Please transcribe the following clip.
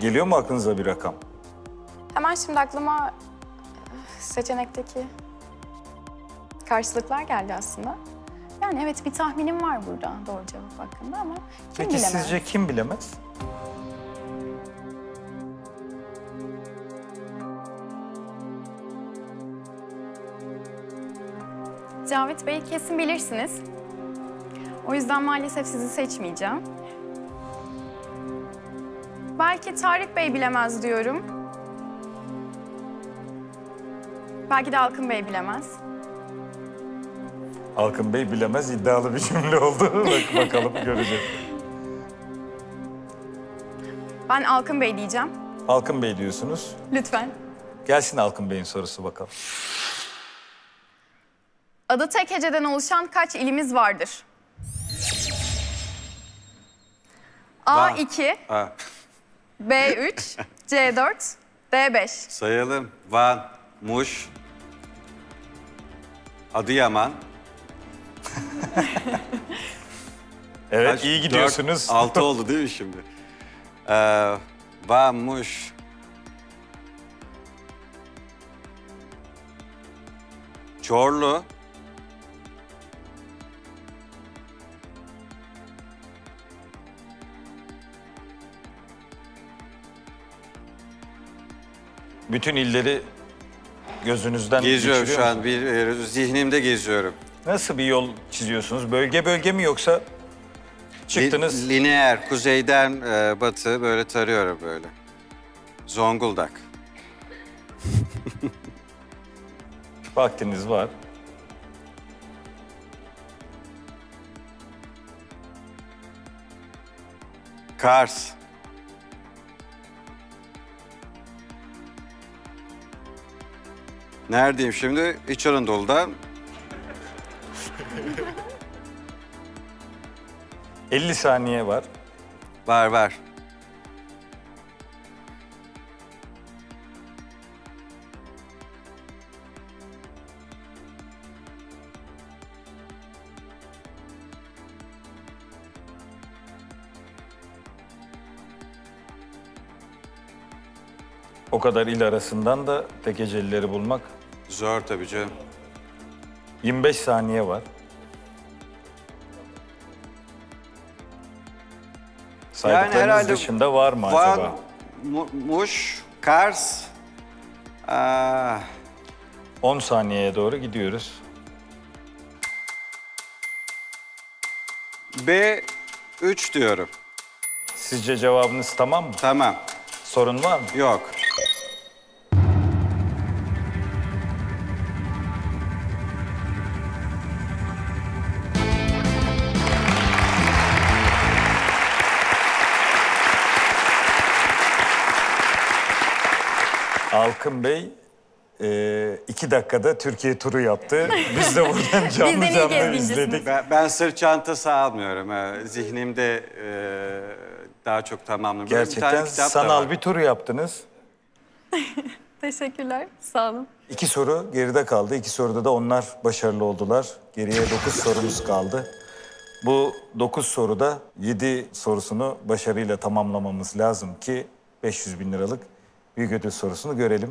Geliyor mu aklınıza bir rakam? Hemen şimdi aklıma eh, seçenekteki karşılıklar geldi aslında. Yani evet bir tahminim var burada doğru cevap hakkında ama kim Peki bilemez? sizce kim bilemez? Cavit Bey kesin bilirsiniz. O yüzden maalesef sizi seçmeyeceğim. Belki Tarık Bey bilemez diyorum. Belki de Alkın Bey bilemez. Alkın Bey bilemez iddialı bir cümle oldu. Bak bakalım göreceğiz. Ben Alkın Bey diyeceğim. Alkın Bey diyorsunuz. Lütfen. Gelsin Alkın Bey'in sorusu bakalım. Adı tek heceden oluşan kaç ilimiz vardır? A2, Ha, B3, C4, D5. sayalım. Van, Muş, Adıyaman. Evet Kaç? iyi gidiyorsunuz. Dört, altı oldu değil mi şimdi? Ee, Van, Muş. Çorlu. Bütün illeri gözünüzden Geziyorum geçiriyor şu an. musunuz? Bir, e, zihnimde geziyorum. Nasıl bir yol çiziyorsunuz? Bölge bölge mi yoksa çıktınız? Li- lineer, kuzeyden e, batı böyle tarıyorum böyle. Zonguldak. Vaktiniz var. Kars. Neredeyim şimdi? İç Anadolu'da. 50 saniye var. Var var. O kadar il arasından da tekecelileri bulmak. Zor tabii canım. 25 saniye var. Saydıklarınız herhalde dışında var mı Van, acaba? Mu- Muş, Kars. Aa, 10 saniyeye doğru gidiyoruz. B3 diyorum. Sizce cevabınız tamam mı? Tamam. Sorun var mı? Yok. Alkın Bey e, iki dakikada Türkiye turu yaptı. Biz de buradan canlı Bizden iyi canlı gezgincisiniz. izledik. Ben, ben sırt çantası almıyorum. Ee, Zihnimde e, daha çok tamamlıyorum. Böyle bir tane Gerçekten kitap da sanal var. bir tur yaptınız. Teşekkürler. Sağ olun. İki soru geride kaldı. İki soruda da onlar başarılı oldular. Geriye dokuz sorumuz kaldı. Bu dokuz soruda yedi sorusunu başarıyla tamamlamamız lazım ki 500 bin liralık büyük ödül sorusunu görelim.